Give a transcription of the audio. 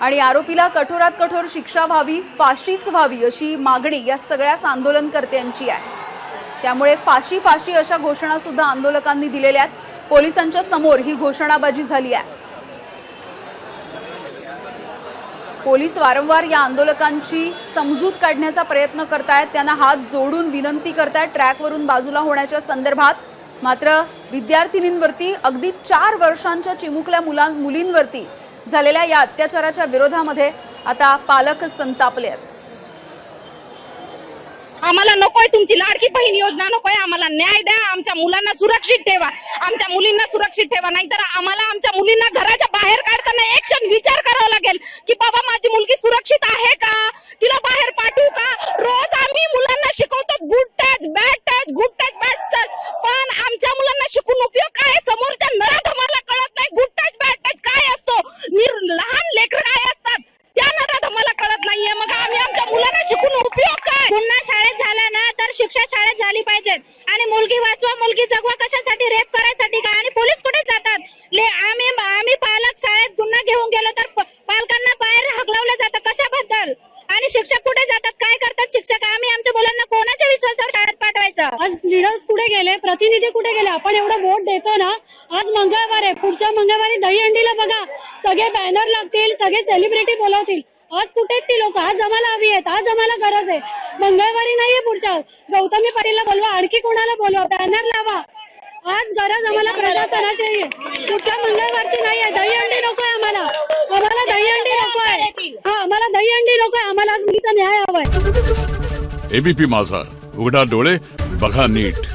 आणि आरोपीला कठोरात कठोर शिक्षा व्हावी फाशीच व्हावी अशी मागणी या सगळ्याच आंदोलनकर्त्यांची आहे. त्यामुळे फाशी फाशी अशा घोषणा सुद्धा आंदोलकांनी दिलेल्या आहेत. पोलिसांच्या समोर ही घोषणाबाजी झाली आहे. पोलीस वारंवार या आंदोलकांची समजूत काढण्याचा प्रयत्न करतायत. त्यांना हात जोडून विनंती करतायत. ट्रॅकवरून बाजूला होण्याच्या संदर्भात मात्र विद्यार्थिनींवरती अगदी चार वर्षांच्या चिमुकल्या मुलां मुलींवरती झालेल्या या अत्याचाराच्या विरोधामध्ये आता पालक संतापले आहेत. आम्हाला नकोय तुमची लाडकी बहीण योजना नकोय आम्हाला न्याय द्या आमच्या मुलांना सुरक्षित ठेवा. आमच्या मुलींना सुरक्षित ठेवा नाहीतर आम्हाला आमच्या मुलींना घराच्या बाहेर काढताना एक क्षण विचार करावा लागेल की बाबा माझी मुलगी सुरक्षित आहे का? तिला बाहेर पाठवू का? रोज आम्ही मुलांना शिकवतो good touch bad touch good touch bad touch पण आमच्या मुलांना शिकून उपयोग काय समोरच्या नरा आम्हाला कळत नाही गुड टच बॅड टच काय असतो निर लहान लेकर काय असतात त्या नरात आम्हाला कळत नाहीये मग आम्ही आमच्या मुलांना शिकून उपयोग काय गुन्हा शाळेत झाला ना तर शिक्षा शाळेत झाली पाहिजेत. आणि मुलगी वाचवा मुलगी जगवा कशासाठी? रेप करायसाठी का? आणि पोलीस कुठे जातात? ले आम्ही आम्ही पालक शाळेत गुन्हा घेऊन गेलो तर पालकांना बाहेर हकलवलं जातं. कशाबद्दल? आणि शिक्षक कुठे जातात? काय करतात शिक्षक? आम्ही आमच्या मुलांना कोणाच्या विश्वासावर शाळेत पाठवायचं? आज लिडर्स कुठे गेले? प्रतिनिधी कुठे गेले? आपण एवढं वोट देतो ना आज मंगळवार आहे. पुढच्या मंगळवारी दहीहंडीला बघा. सगळे बॅनर लागतील सगळे सेलिब्रिटी बोलावतील. आज कुठे ती लोक? आज आम्हाला हवी आहेत. आज आम्हाला गरज आहे. मंगळवारी नाहीये पुढच्या गौतमी पाटीलला बोलवा आणखी कोणाला बोलवा? बॅनर लावा. आज गरज आम्हाला प्रशासनाची. आहे पुढच्या मंगळवारची नाही आहे दहीहंडी नकोय आम्हाला. आम्हाला दहीहंडी नकोय. हा आम्हाला दहीहंडी नकोय. आम्हाला आज मुलीचा न्याय हवाय. एबीपी माझा. उघडा डोळे बघा नीट.